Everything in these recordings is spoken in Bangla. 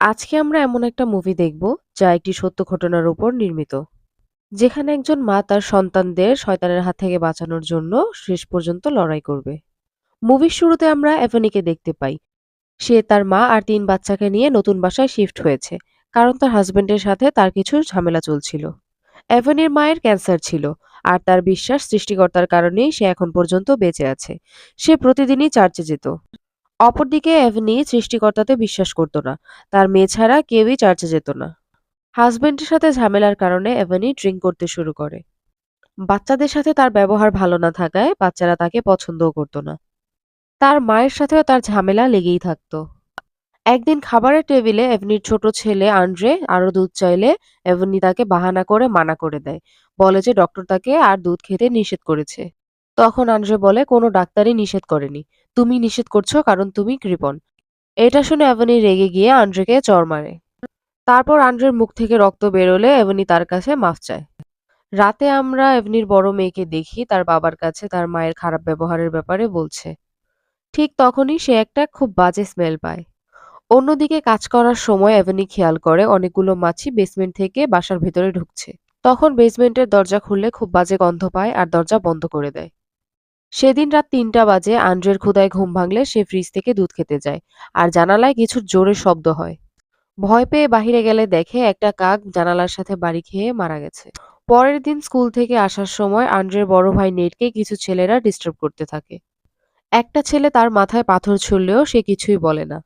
আজকে আমরা এমন একটা মুভি দেখব, যা একটি সত্য ঘটনার উপর নির্মিত। যেখানে একজন মা তার সন্তানদের শয়তানের হাত থেকে বাঁচানোর জন্য শেষ পর্যন্ত লড়াই করবে। মুভির শুরুতে আমরা এভনিকে দেখতে পাই। সে তার মা আর তিন বাচ্চাকে নিয়ে নতুন বাসায় শিফট হয়েছে, কারণ তার হাজবেন্ডের সাথে তার কিছু ঝামেলা চলছিল। এভনির মায়ের ক্যান্সার ছিল, আর তার বিশ্বাস সৃষ্টিকর্তার কারণেই সে এখন পর্যন্ত বেঁচে আছে। সে প্রতিদিনই চার্চে যেত। অপরদিকে এভনি সৃষ্টিকর্তাতে বিশ্বাস করত না। তার মেয়ে ছাড়া কেউই চার্চে যেত না। হাজবেন্ডের সাথে ঝামেলার কারণে এভনি ড্রিঙ্ক করতে শুরু করে। বাচ্চাদের সাথে তার ব্যবহার ভালো না থাকায় বাচ্চারা তাকে পছন্দও করত না। তার মায়ের সাথেও তার ঝামেলা লেগেই থাকতো। একদিন খাবারের টেবিলে এভনির ছোট ছেলে আন্ড্রে আরও দুধ চাইলে এভনি তাকে বাহানা করে মানা করে দেয়। বলে যে ডক্টর তাকে আর দুধ খেতে নিষেধ করেছে। তখন আন্ড্রে বলে, কোনো ডাক্তারই নিষেধ করেনি। তুমি নিষেধ করছ, কারণ তুমি কৃপণ। এটা শুনে এভনি রেগে গিয়ে আন্ড্রেকে চর মারে। তারপর আন্ড্রের মুখ থেকে রক্ত বেরোলে এভনি তার কাছে মাফ চায়। রাতে আমরা এভনির বড় মেয়েকে দেখি, তার বাবার কাছে তার মায়ের খারাপ ব্যবহারের ব্যাপারে বলছে। ঠিক তখনই সে একটা খুব বাজে স্মেল পায়। অন্যদিকে কাজ করার সময় এভনি খেয়াল করে অনেকগুলো মাছি বেসমেন্ট থেকে বাসার ভেতরে ঢুকছে। তখন বেসমেন্টের দরজা খুললে খুব বাজে গন্ধ পায় আর দরজা বন্ধ করে দেয়। সেদিন রাত তিনটা বাজে আন্দ্রের ক্ষুদায় ঘুম ভাঙলে সে ফ্রিজ থেকে দুধ খেতে যায়, আর জানালায় কিছু জোরে শব্দ হয়। ভয় পেয়ে বাহিরে গেলে দেখে একটা কাক জানালার সাথে বাড়ি খেয়ে মারা গেছে। পরের দিন স্কুল থেকে আসার সময় আন্দ্রের বড় ভাই নেটকে কিছু ছেলেরা ডিস্টার্ব করতে থাকে। একটা ছেলে তার মাথায় পাথর ছুড়লেও সে কিছুই বলে না।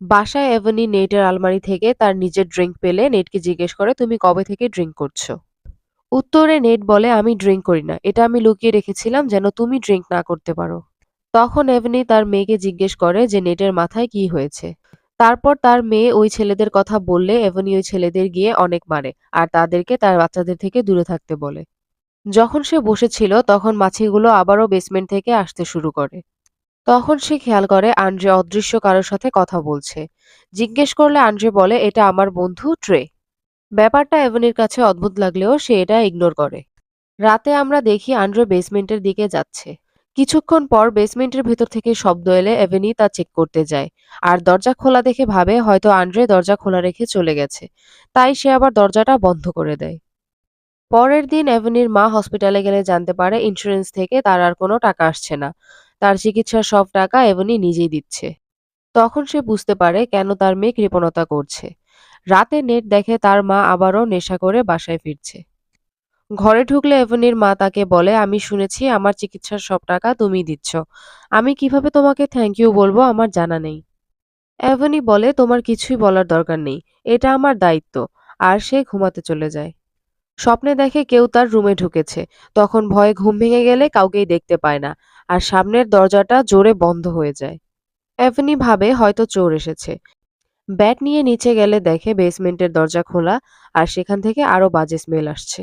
বাসায় এভনি নেটের আলমারি থেকে তার নিজের ড্রিঙ্ক পেলে নেটকে জিজ্ঞেস করে, তুমি কবে থেকে ড্রিঙ্ক করছ? উত্তরে নেট বলে, আমি ড্রিঙ্ক করি না। এটা আমি লুকিয়ে রেখেছিলাম যেন তুমি ড্রিঙ্ক না করতে পারো। তখন এভনি তার মেয়েকে জিজ্ঞেস করে যে, নেটের মাথায় কি হয়েছে? তারপর তার মেয়ে ওই ছেলেদের কথা বললে, এভনি ওই ছেলেদের গিয়ে অনেক মারে আর তাদেরকে তার বাচ্চাদের থেকে দূরে থাকতে বলে। যখন সে বসেছিল, তখন মাছিগুলো আবারও বেসমেন্ট থেকে আসতে শুরু করে। তখন সে খেয়াল করে, আন্দ্রে অদৃশ্য কারোর সাথে কথা বলছে। জিজ্ঞেস করলে আন্দ্রে বলে, এটা আমার বন্ধু ট্রে। ব্যাপারটা এভনির কাছে অদ্ভুত লাগলেও সে এটা ইগনোর করে। রাতে আমরা দেখি আন্দ্রে বেসমেন্টের দিকে যাচ্ছে। কিছুক্ষণ পর বেসমেন্টের ভেতর থেকে শব্দ এলে এভেনি তা চেক করতে যায়। আর দরজা খোলা দেখে ভাবে হয়তো আন্ড্রে দরজা খোলা রেখে চলে গেছে। তাই সে আবার দরজাটা বন্ধ করে দেয়। পরের দিন এভেনির মা হসপিটালে গেলে জানতে পারে ইন্স্যুরেন্স থেকে তার আর কোনো টাকা আসছে না। তার চিকিৎসার সব টাকা এভনি নিজেই দিচ্ছে। তখন সে বুঝতে পারে কেন তার মেয়ে কৃপণতা করছে। রাতে নেট দেখে তার মা আবারও নেশা করে বাসায় ফিরছে। ঘরে ঢুকলে এভনির মা তাকে বলে, আমি শুনেছি আমার চিকিৎসার সব টাকা তুমি দিচ্ছ। আমি কীভাবে তোমাকে থ্যাংক ইউ বলব আমার জানা নেই। এভনি বলে, তোমার কিছুই বলার দরকার নেই। এটা আমার দায়িত্ব। আর সে ঘুমাতে চলে যায়। স্বপ্নে দেখে কেউ তার রুমে ঢুকেছে। তখন ভয়ে ঘুম ভেঙে গেলে কাউকেই দেখতে পায় না। আর সামনের দরজাটা জোরে বন্ধ হয়ে যায়। এভনি ভাবে হয়তো চোর এসেছে। ব্যাট নিয়ে নিচে গেলে দেখে বেসমেন্টের দরজা খোলা আর সেখান থেকে আরও বাজে স্মেল আসছে।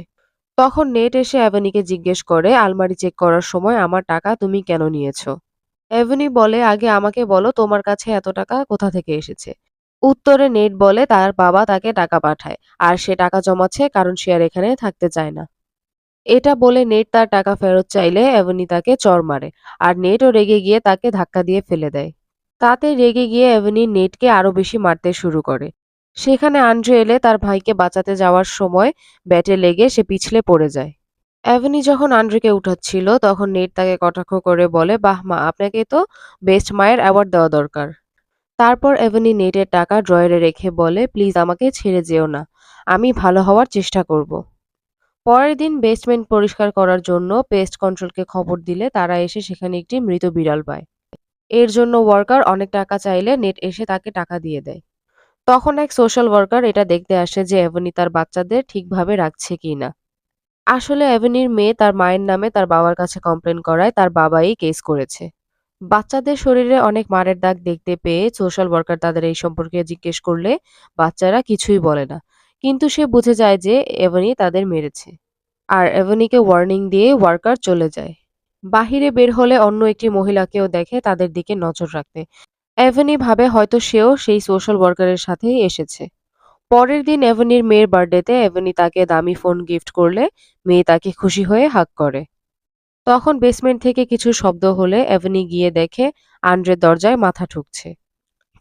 তখন নেট এসে অ্যাভেনিকে জিজ্ঞেস করে, আলমারি চেক করার সময় আমার টাকা তুমি কেন নিয়েছো? অ্যাভেনি বলে, আগে আমাকে বলো তোমার কাছে এত টাকা কোথা থেকে এসেছে? উত্তরে নেট বলে, তার বাবা তাকে টাকা পাঠায় আর সে টাকা জমাচ্ছে কারণ সে আর এখানে থাকতে চায় না। এটা বলে নেট তার টাকা ফেরত চাইলে অ্যাভনি তাকে চর মারে আর নেটও রেগে গিয়ে তাকে ধাক্কা দিয়ে ফেলে দেয়। তাতে রেগে গিয়ে অ্যাভনি নেটকে আরও বেশি মারতে শুরু করে। সেখানে আন্ড্রে এলে তার ভাইকে বাঁচাতে যাওয়ার সময় ব্যাটে লেগে সে পিছলে পড়ে যায়। অ্যাভনি যখন আন্দ্রেকে উঠাচ্ছিল, তখন নেট তাকে কটাক্ষ করে বলে, বাহ মা, আপনাকে তো বেস্ট মায়ের অ্যাওয়ার্ড দেওয়া দরকার। তারপর অ্যাভনি নেটের টাকা ড্রয়ারে রেখে বলে, প্লিজ আমাকে ছেড়ে যেও না, আমি ভালো হওয়ার চেষ্টা করব। পরের দিন বেসমেন্ট পরিষ্কার করার জন্য পেস্ট কন্ট্রোলকে খবর দিলে তারা এসে সেখানে একটি মৃত বিড়াল পায়। এর জন্য ওয়ার্কার অনেক টাকা চাইলে নেট এসে তাকে টাকা দিয়ে দেয়। তখন এক সোশ্যাল ওয়ার্কার এটা দেখতে আসে যে অ্যাভনি তার বাচ্চাদের ঠিকভাবে রাখছে কিনা। আসলে অ্যাভনির মেয়ে তার মায়ের নামে তার বাবার কাছে কমপ্লেন করায়, তার বাবাই কেস করেছে। বাচ্চাদের শরীরে অনেক মারের দাগ দেখতে পেয়ে সোশ্যাল ওয়ার্কার তাদের এই সম্পর্কে জিজ্ঞেস করলে বাচ্চারা কিছুই বলে না। কিন্তু সে বুঝে যায় যে এভনি তাদের মেরেছে। আর এভনিকে ওয়ার্নিং দিয়ে ওয়ার্কার চলে যায়। বাহিরে বের হলে অন্য একটি মহিলাকেও দেখে তাদের দিকে নজর রাখতে। এভনি ভাবে হয়তো সেও সেই সোশ্যাল ওয়ার্কারের সাথেই এসেছে। পরের দিন এভনির মেয়ের বার্থডেতে এভনি তাকে দামি ফোন গিফট করলে মেয়ে তাকে খুশি হয়ে হাক করে। তখন বেসমেন্ট থেকে কিছু শব্দ হলে এভনি গিয়ে দেখে আন্দ্রের দরজায় মাথা ঠুকছে।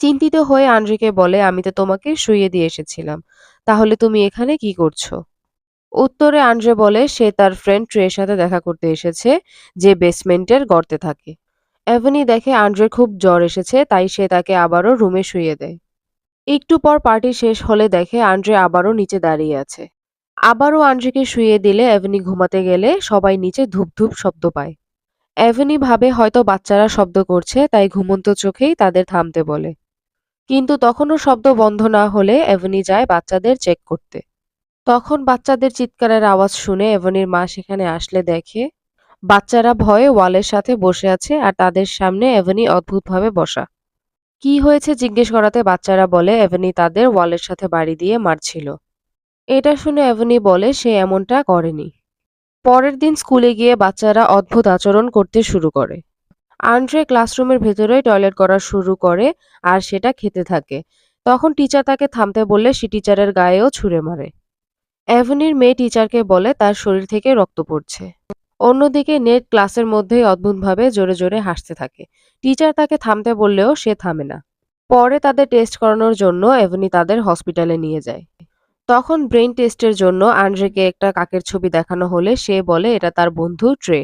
চিন্তিত হয়ে আন্দ্রেকে বলে, আমি তো তোমাকে শুইয়ে দিয়ে এসেছিলাম। তাহলে তুমি এখানে কি করছ? উত্তরে আন্দ্রে বলে, সে তার ফ্রেন্ড ট্রের সাথে দেখা করতে এসেছে, যে বেসমেন্টের গর্তে থাকে। এভনি দেখে আন্দ্রের খুব জ্বর এসেছে, তাই সে তাকে আবারও রুমে শুয়ে দেয়। একটু পর পার্টি শেষ হলে দেখে আন্দ্রে আবারও নিচে দাঁড়িয়ে আছে। আবারও আন্দ্রেকে শুয়ে দিলে এভনি ঘুমাতে গেলে সবাই নিচে ধূপ ধূপ শব্দ পায়। এভনি ভাবে হয়তো বাচ্চারা শব্দ করছে, তাই ঘুমন্ত চোখেই তাদের থামতে বলে। কিন্তু তখনও শব্দ বন্ধ না হলে এভনি যায় বাচ্চাদের চেক করতে। তখন বাচ্চাদের চিৎকারের আওয়াজ শুনে এভনির মা সেখানে আসলে দেখে, বাচ্চারা ভয়ে ওয়ালের সাথে বসে আছে আর তাদের সামনে এভনি অদ্ভুতভাবে বসা। কি হয়েছে জিজ্ঞেস করাতে বাচ্চারা বলে, এভনি তাদের ওয়ালের সাথে বাড়ি দিয়ে মারছিল। এটা শুনে এভনি বলে, সে এমনটা করেনি। পরের দিন স্কুলে গিয়ে বাচ্চারা অদ্ভুত আচরণ করতে শুরু করে। আন্ড্রে ক্লাসরুমের ভেতরেই টয়লেট করা শুরু করে আর সেটা খেতে থাকে। তখন টিচার তাকে থামতে বললে, সে টিচারের গায়েও ছুঁড়ে মারে। অ্যাভনির মেয়ে টিচারকে বলে তার শরীর থেকে রক্ত পড়ছে। অন্যদিকে নেট ক্লাসের মধ্যেই অদ্ভুতভাবে জোরে জোরে হাসতে থাকে। টিচার তাকে থামতে বললেও সে থামে না। পরে তাদের টেস্ট করানোর জন্য এভনি তাদের হসপিটালে নিয়ে যায়। তখন ব্রেন টেস্টের জন্য আন্ড্রেকে একটা কাকের ছবি দেখানো হলে সে বলে, এটা তার বন্ধু ট্রে।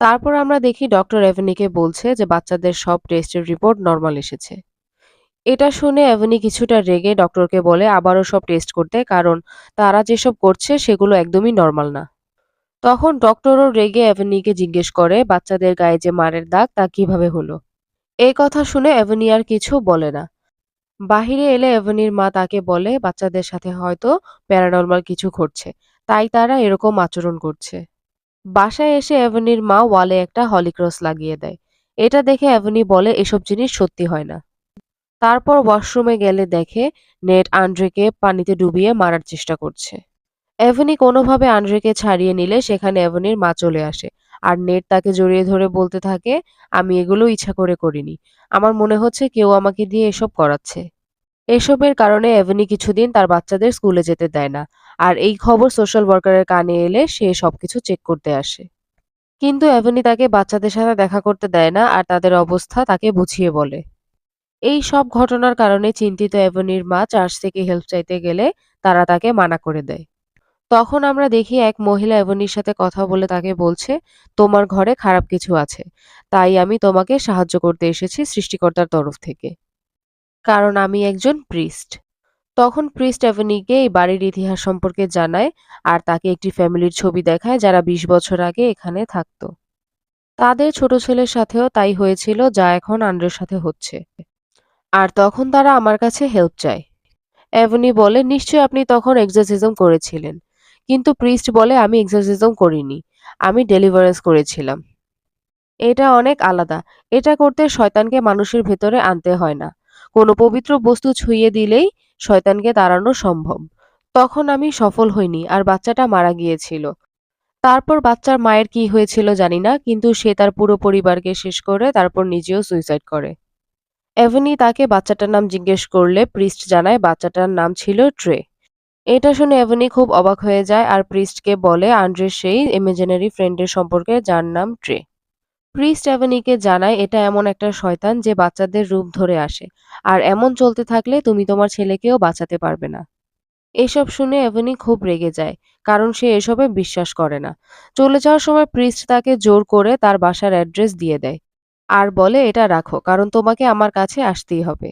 তারপর আমরা দেখি ডক্টর এভনিকে বলছে যে বাচ্চাদের সব টেস্টের রিপোর্ট নর্মাল এসেছে। এটা শুনে এভনি কিছুটা রেগে ডক্টরকে বলে, আবারও সব টেস্ট করতে, কারণ তারা যেসব করছে সেগুলো একদমই নর্মাল না। তখন ডক্টরও রেগে এভনিকে জিজ্ঞেস করে, বাচ্চাদের গায়ে যে মারের দাগ, তা কীভাবে হলো? এই কথা শুনে এভনি আর কিছু বলে না। বাহিরে এলে এভনির মা তাকে বলে, বাচ্চাদের সাথে হয়তো প্যারানর্মাল কিছু ঘটছে, তাই তারা এরকম আচরণ করছে। বাসায় এসে এভনির মা ওয়ালে একটা হলিক্রস লাগিয়ে দেয়। এটা দেখে এভনি বলে, এসব জিনিস সত্যি হয় না। তারপর ওয়াশরুমে গেলে দেখে নেট আন্ড্রেকে পানিতে ডুবিয়ে মারার চেষ্টা করছে। এভনি কোনোভাবে আন্ড্রেকে ছাড়িয়ে নিলে সেখানে এভনির মা চলে আসে আর নেট তাকে জড়িয়ে ধরে বলতে থাকে, আমি এগুলো ইচ্ছা করে করিনি। আমার মনে হচ্ছে কেউ আমাকে দিয়ে এসব করাচ্ছে। এসবের কারণে এভনি কিছুদিন তার বাচ্চাদের স্কুলে যেতে দেয় না আর এই খবর সোশ্যাল ওয়ার্কারের কানে এলে সে সবকিছু চেক করতে আসে। কিন্তু এভনি তাকে বাচ্চাদের সাথে দেখা করতে দেয় না আর তাদের অবস্থা তাকে বুঝিয়ে বলে। এই সব ঘটনার কারণে চিন্তিত এভনির মা চার্চ থেকে হেল্প চাইতে গেলে তারা তাকে মানা করে দেয়। তখন আমরা দেখি এক মহিলা এভনির সাথে কথা বলে তাকে বলছে, তোমার ঘরে খারাপ কিছু আছে, তাই আমি তোমাকে সাহায্য করতে এসেছি সৃষ্টিকর্তার তরফ থেকে। কারণ আমি একজন প্রিস্ট। তখন প্রিস্ট এভনিকে এই বাড়ির ইতিহাস সম্পর্কে জানায় আর তাকে একটি ফ্যামিলির ছবি দেখায় যারা বিশ বছর আগে এখানে থাকতো। তাদের ছোট ছেলের সাথেও তাই হয়েছিল যা এখন আন্ড্রের সাথে হচ্ছে। আর তখন তারা আমার কাছে হেল্প চায়। এভনি বলে নিশ্চয় আপনি তখন এক্সারসিজম করেছিলেন। কিন্তু প্রিস্ট বলে, আমি এক্সারসিজম করিনি। আমি ডেলিভারেন্স করেছিলাম। এটা অনেক আলাদা। এটা করতে শয়তানকে মানুষের ভেতরে আনতে হয় না। কোনো পবিত্র বস্তু ছুঁয়ে দিলেই শয়তানকে তাড়ানো সম্ভব। তখন আমি সফল হইনি আর বাচ্চাটা মারা গিয়েছিল। তারপর বাচ্চার মায়ের কি হয়েছিল জানি না, কিন্তু সে তার পুরো পরিবারকে শেষ করে তারপর নিজেও সুইসাইড করে। এভনি তাকে বাচ্চাটার নাম জিজ্ঞেস করলে প্রিস্ট জানায় বাচ্চাটার নাম ছিল ট্রে। এটা শুনে এভনি খুব অবাক হয়ে যায় আর প্রিস্টকে বলে আন্ড্রে সেই ইমেজিনারি ফ্রেন্ডের সম্পর্কে যার নাম ট্রে। প্রিস্ট অ্যাভেনিকে জানায়, এটা এমন একটা শয়তান যে বাচ্চাদের রূপ ধরে আসে, আর এমন চলতে থাকলে তুমি তোমার ছেলেকেও বাঁচাতে পারবে না। এসব শুনে অ্যাভেনি খুব রেগে যায়, কারণ সে এসবে বিশ্বাস করে না। চলে যাওয়ার সময় প্রিস্ট তাকে জোর করে তার বাসার অ্যাড্রেস দিয়ে দেয়। আর বলে, এটা রাখো, কারণ তোমাকে আমার কাছে আসতেই হবে।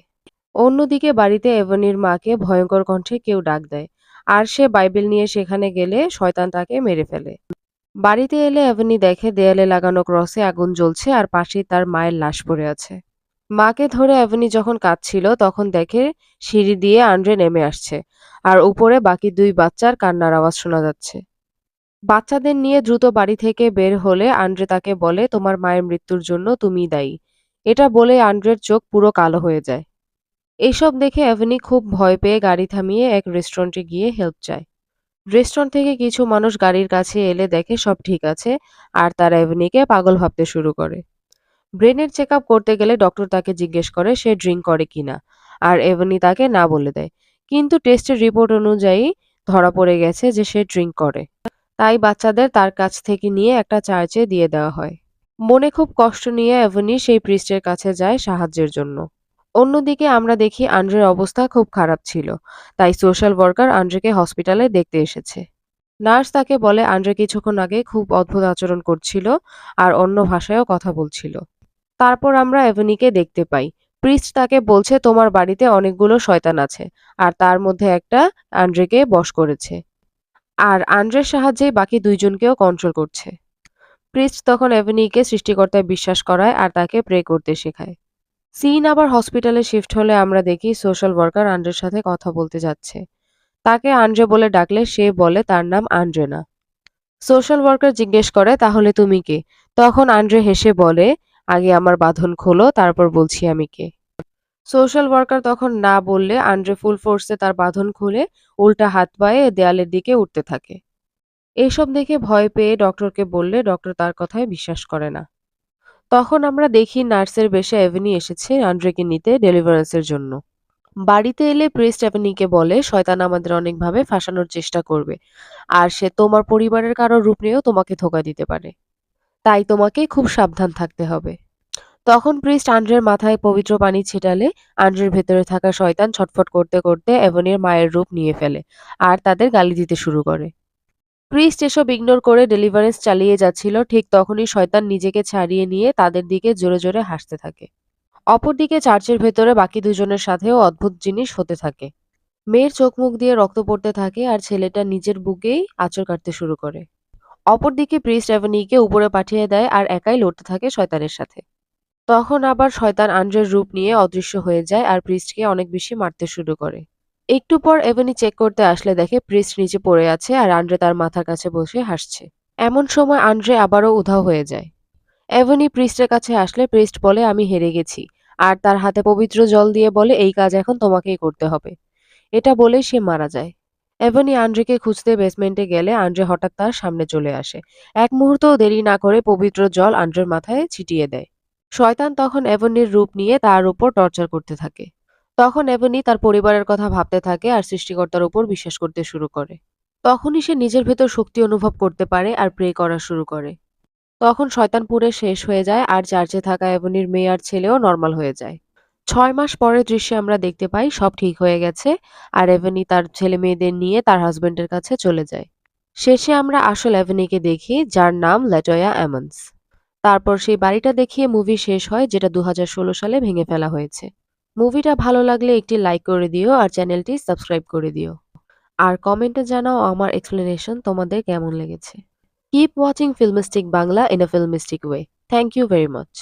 অন্যদিকে বাড়িতে এভনির মাকে ভয়ঙ্কর কণ্ঠে কেউ ডাক দেয়, আর সে বাইবেল নিয়ে সেখানে গেলে শয়তান তাকে মেরে ফেলে। বাড়িতে এলে এভনি দেখে দেয়ালে লাগানো ক্রসে আগুন জ্বলছে আর পাশে তার মায়ের লাশ পড়ে আছে। মাকে ধরে এভনি যখন কাঁদছিল, তখন দেখে সিঁড়ি দিয়ে আন্ড্রে নেমে আসছে, আর উপরে বাকি দুই বাচ্চার কান্নার আওয়াজ শোনা যাচ্ছে। বাচ্চাদের নিয়ে দ্রুত বাড়ি থেকে বের হলে আন্ড্রে তাকে বলে, তোমার মায়ের মৃত্যুর জন্য তুমি দায়ী। এটা বলে আন্ড্রের চোখ পুরো কালো হয়ে যায়। এইসব দেখে এভনি খুব ভয় পেয়ে গাড়ি থামিয়ে এক রেস্টুরেন্টে গিয়ে হেল্প চায়। রেস্টুরেন্ট থেকে কিছু মানুষ গাড়ির কাছে এলে দেখে সব ঠিক আছে, আর তার এভনিকে পাগল ভাবতে শুরু করে। ব্রেনের চেক করতে গেলে ডক্টর তাকে জিজ্ঞেস করে, সে ড্রিঙ্ক করে কিনা আর এভনি তাকে না বলে দেয়। কিন্তু টেস্টের রিপোর্ট অনুযায়ী ধরা পড়ে গেছে যে সে ড্রিঙ্ক করে। তাই বাচ্চাদের তার কাছ থেকে নিয়ে একটা চার্চে দিয়ে দেওয়া হয়। মনে খুব কষ্ট নিয়ে এভনি সেই প্রিস্টের কাছে যায় সাহায্যের জন্য। অন্যদিকে আমরা দেখি আন্ড্রের অবস্থা খুব খারাপ ছিল, তাই সোশ্যাল ওয়ার্কার আন্ড্রেকে হসপিটালে দেখতে এসেছে। নার্স তাকে বলে আন্ড্রে কিছুক্ষণ আগে খুব অদ্ভুত আচরণ করছিল আর অন্য ভাষায়ও কথা বলছিল। তারপর আমরা এভনিকে দেখতে পাই। প্রিস্ট তাকে বলছে, তোমার বাড়িতে অনেকগুলো শয়তান আছে, আর তার মধ্যে একটা আন্ড্রেকে বশ করেছে। আর আন্ড্রের সাহায্যে বাকি দুইজনকেও কন্ট্রোল করছে। প্রিস্ট তখন এভনিকে সৃষ্টিকর্তায় বিশ্বাস করায় আর তাকে প্রে করতে শেখায়। সিন আবার হসপিটালে শিফট হলে আমরা দেখি সোশ্যাল ওয়ার্কার আন্ড্রের সাথে কথা বলতে যাচ্ছে। তাকে আন্ড্রে বলে ডাকলে সে বলে তার নাম আন্ড্রে না সোশ্যাল ওয়ার্কার জিজ্ঞেস করে, তাহলে তুমি কে? তখন আন্ড্রে হেসে বলে, আগে আমার বাঁধন খোলো, তারপর বলছি আমি কে। সোশ্যাল ওয়ার্কার তখন না বললে আন্ড্রে ফুল ফোর্সে তার বাঁধন খুলে উল্টা হাত পায়ে দেয়ালের দিকে উঠতে থাকে। এইসব দেখে ভয় পেয়ে ডক্টরকে বললে ডক্টর তার কথায় বিশ্বাস করে না। তখন আমরা দেখি নার্সের বেশে এভেনি এসেছে আন্ড্রেকে নিতে ডেলিভারেন্সের জন্য। বাড়িতে এলে প্রিস্ট এভেনিকে বলে, শয়তান আমাদের অনেকভাবে ফাঁসানোর চেষ্টা করবে, আর সে তোমার পরিবারের কারোর রূপ নিয়েও তোমাকে ধোকা দিতে পারে। তাই তোমাকে খুব সাবধান থাকতে হবে। তখন প্রিস্ট আন্ড্রের মাথায় পবিত্র পানি ছিটালে আন্ড্রের ভেতরে থাকা শয়তান ছটফট করতে করতে এভনির মায়ের রূপ নিয়ে ফেলে আর তাদের গালি দিতে শুরু করে। প্রিস্ট এসব ইগনোর করে ডেলিভারেন্স চালিয়ে যাচ্ছিল, ঠিক তখনই শয়তান নিজেকে ছাড়িয়ে নিয়ে তাদের দিকে জোরে জোরে হাসতে থাকে। অপরদিকে চার্চের ভেতরে বাকি দুজনের সাথেও অদ্ভুত জিনিস হতে থাকে। মেয়ের চোখ মুখ দিয়ে রক্ত পড়তে থাকে আর ছেলেটা নিজের বুকেই আঁচড় কাটতে শুরু করে। অপরদিকে প্রিস্ট অ্যাভেনিকে উপরে পাঠিয়ে দেয় আর একাই লড়তে থাকে শয়তানের সাথে। তখন আবার শয়তান আন্ড্রের রূপ নিয়ে অদৃশ্য হয়ে যায় আর প্রিস্টকে অনেক বেশি মারতে শুরু করে। একটু পর এভেনি চেক করতে আসলে দেখে প্রিস্ট নিচে পড়ে আছে আর আন্ড্রে তার মাথার কাছে বসে হাসছে। এমন সময় আন্ড্রে আবারও উধাও হয়ে যায়। এভেনি প্রিস্টের কাছে আসলে প্রিস্ট বলে, আমি হেরে গেছি। আর তার হাতে পবিত্র জল দিয়ে বলে, এই কাজ এখন তোমাকেই করতে হবে। এটা বলে সে মারা যায়। এভেনি আন্ড্রেকে খুঁজতে বেসমেন্টে গেলে আন্ড্রে হঠাৎ তার সামনে চলে আসে। এক মুহূর্তও দেরি না করে পবিত্র জল আন্ড্রের মাথায় ছিটিয়ে দেয়। শয়তান তখন এভনির রূপ নিয়ে তার উপর টর্চার করতে থাকে। তখন এভনি তার পরিবারের কথা ভাবতে থাকে আর সৃষ্টিকর্তার উপর বিশ্বাস করতে শুরু করে। তখনই সে নিজের ভেতর শক্তি অনুভব করতে পারে আর প্রে করা শুরু করে। তখন শয়তান পুরে শেষ হয়ে যায় আর চার্চে থাকা এভনির মেয়ে আর ছেলেও নর্মাল হয়ে যায়। ছয় মাস পরের দৃশ্যে আমরা দেখতে পাই সব ঠিক হয়ে গেছে আর এভেনি তার ছেলে মেয়েদের নিয়ে তার হাজবেন্ডের কাছে চলে যায়। শেষে আমরা আসল এভেনিকে দেখি, যার নাম লেটয়া অ্যামন্স তারপর সেই বাড়িটা দেখিয়ে মুভি শেষ হয়, যেটা দু হাজার ষোলো সালে ভেঙে ফেলা হয়েছে। মুভিটা ভালো লাগলে একটি লাইক করে দিও আর চ্যানেলটি সাবস্ক্রাইব করে দিও। আর কমেন্টে জানাও আমার এক্সপ্লেনেশন তোমাদের কেমন লেগেছে। Keep watching Filmistic Bangla in a Filmistic way thank you very much